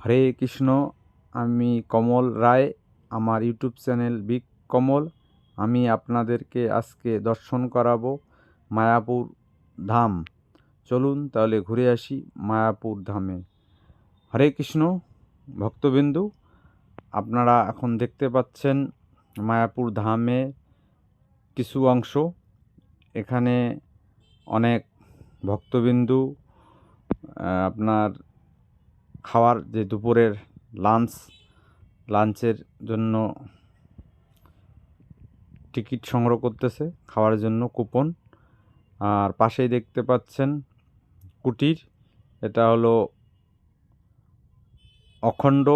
হরে কৃষ্ণ, আমি কমল রায়, আমার YouTube channel big কমল। আমি আপনাদেরকে আজকে দর্শন করাবো মায়াপুর ধাম। চলুন তাহলে ঘুরে আসি মায়াপুর ধামে। হরে কৃষ্ণ, ভক্তবিন্দু, আপনারা এখন দেখতে পাচ্ছেন মায়াপুর ধামে কিছু অংশ। এখানে অনেক ভক্তবিন্দু আপনার খাওয়ার যে দুপুরের লাঞ্চ লাঞ্চের জন্য টিকিট সংগ্রহ করতেছে, খাওয়ার জন্য কুপন আর পাশেই দেখতে পাচ্ছেন কুটির, এটা হলো অখণ্ড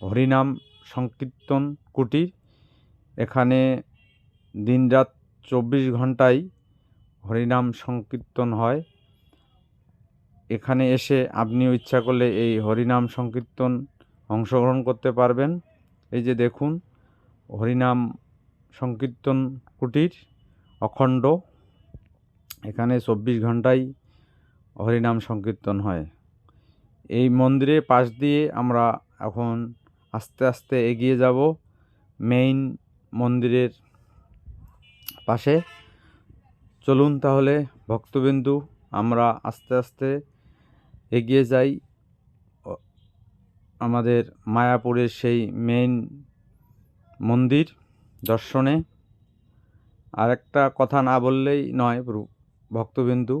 হরিনাম সংকীর্তন কুটির। এখানে দিনরাত চব্বিশ ঘন্টাই হরিনাম সংকীর্তন হয়। এখানে এসে আপনিও ইচ্ছা করলে এই হরিনাম সংকীর্তন অংশগ্রহণ করতে পারবেন। এই যে দেখুন, হরিনাম সংকীর্তন কুটির অখণ্ড। এখানে চব্বিশ ঘন্টাই হরিনাম সংকীর্তন হয়। এই মন্দিরের পাশ দিয়ে আমরা এখন আস্তে আস্তে এগিয়ে যাব মেইন মন্দিরের পাশে। চলুন তাহলে ভক্তবিন্দু, আমরা আস্তে আস্তে এগিয়ে যাই। আমাদের মায়াপুরের সেই মেইন মন্দির দর্শনে। আর একটা কথা না বললেই নয় ভক্তবিন্দু,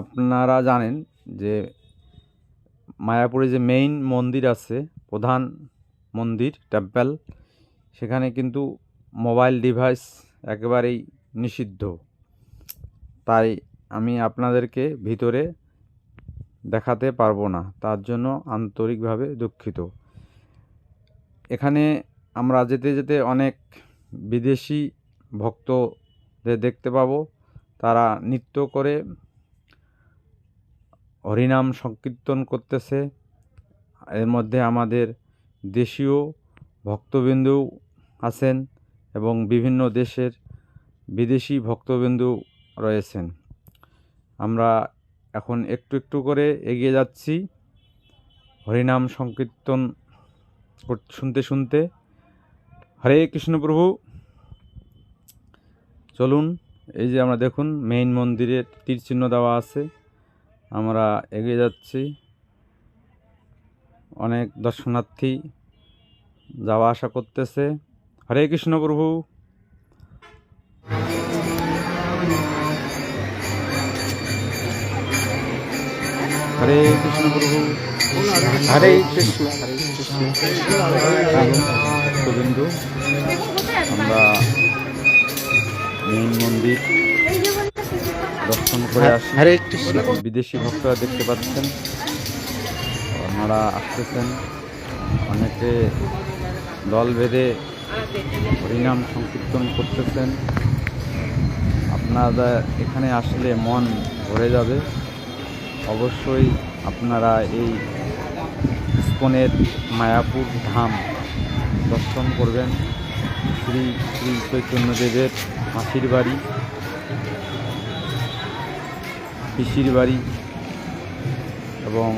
আপনারা জানেন যে মায়াপুরে যে মেইন মন্দির আছে, প্রধান মন্দির টেম্পল সেখানে কিন্তু মোবাইল ডিভাইস একেবারেই নিষিদ্ধ। তাই আমি আপনাদেরকে ভিতরে দেখাতে পারব না, তার জন্য আন্তরিকভাবে দুঃখিত। এখানে আমরা যেতে যেতে অনেক বিদেশি ভক্তদের দেখতে পাবো। তারা নৃত্য করে, হরিনাম সংকীর্তন করতেছে। এর মধ্যে আমাদের দেশীয় ভক্তবিন্দু আছেন এবং বিভিন্ন দেশের বিদেশি ভক্তবিন্দু রয়েছেন। আমরা এখন একটু একটু করে এগিয়ে যাচ্ছি। হরিনাম সংকীর্তন কর- শুনতে শুনতে। হরে কৃষ্ণ প্রভু। চলুন, এই যে আমরা দেখুন মেইন মন্দিরের তীর চিহ্ন দেওয়া আছে। আমরা এগিয়ে যাচ্ছি। অনেক দর্শনার্থী যাওয়া আসা করতেছে। হরে কৃষ্ণ প্রভু। হরে কৃষ্ণ প্রভু। হরে কৃষ্ণ। হরে কৃষ্ণ গোবিন্দু আমরা মেইন মন্দির দর্শন করে আসি। হরে কৃষ্ণ। বিদেশি ভক্তরা দেখতে পাচ্ছেন। ওনারা আসতেছেন। অনেকে দল বেঁধে হরিনাম সংকীর্তন করতেছেন। আপনারা এখানে আসলে মন ভরে যাবে। অবশ্যই আপনারা এই ইস্কনের মায়াপুর ধাম দর্শন করবেন। শ্রী শ্রী চৈতন্যদেবের মাসির বাড়ি পিসির বাড়ি এবং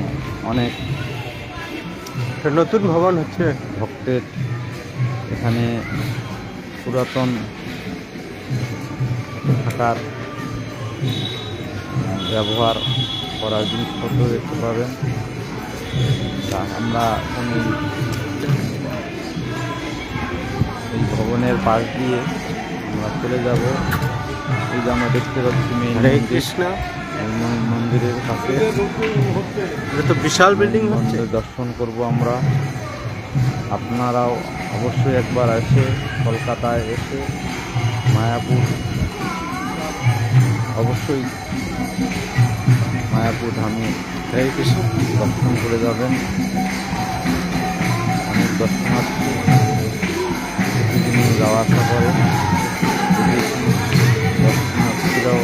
অনেক নতুন ভবন হচ্ছে। ভক্তের এখানে পুরাতন থাকার ব্যবহার করার জিনিসপত্র দেখতে পাবেন। তা আমরা এখন এই ভবনের পাশ দিয়ে আমরা চলে যাব। এই যে আমরা দেখতে পাচ্ছি মেইন কৃষ্ণ। মন্দিরের কাছে। এটা তো বিশাল বিল্ডিং হচ্ছে। মন্দির দর্শন করব আমরা। আপনারাও অবশ্যই একবার এসে কলকাতায় এসে মায়াপুর অবশ্যই মায়াপুর ধামে হরে কৃষ্ণ দর্শন করে যাবেন। অনেক দর্শনার্থী যাওয়া আসা করে। দর্শনার্থীরাও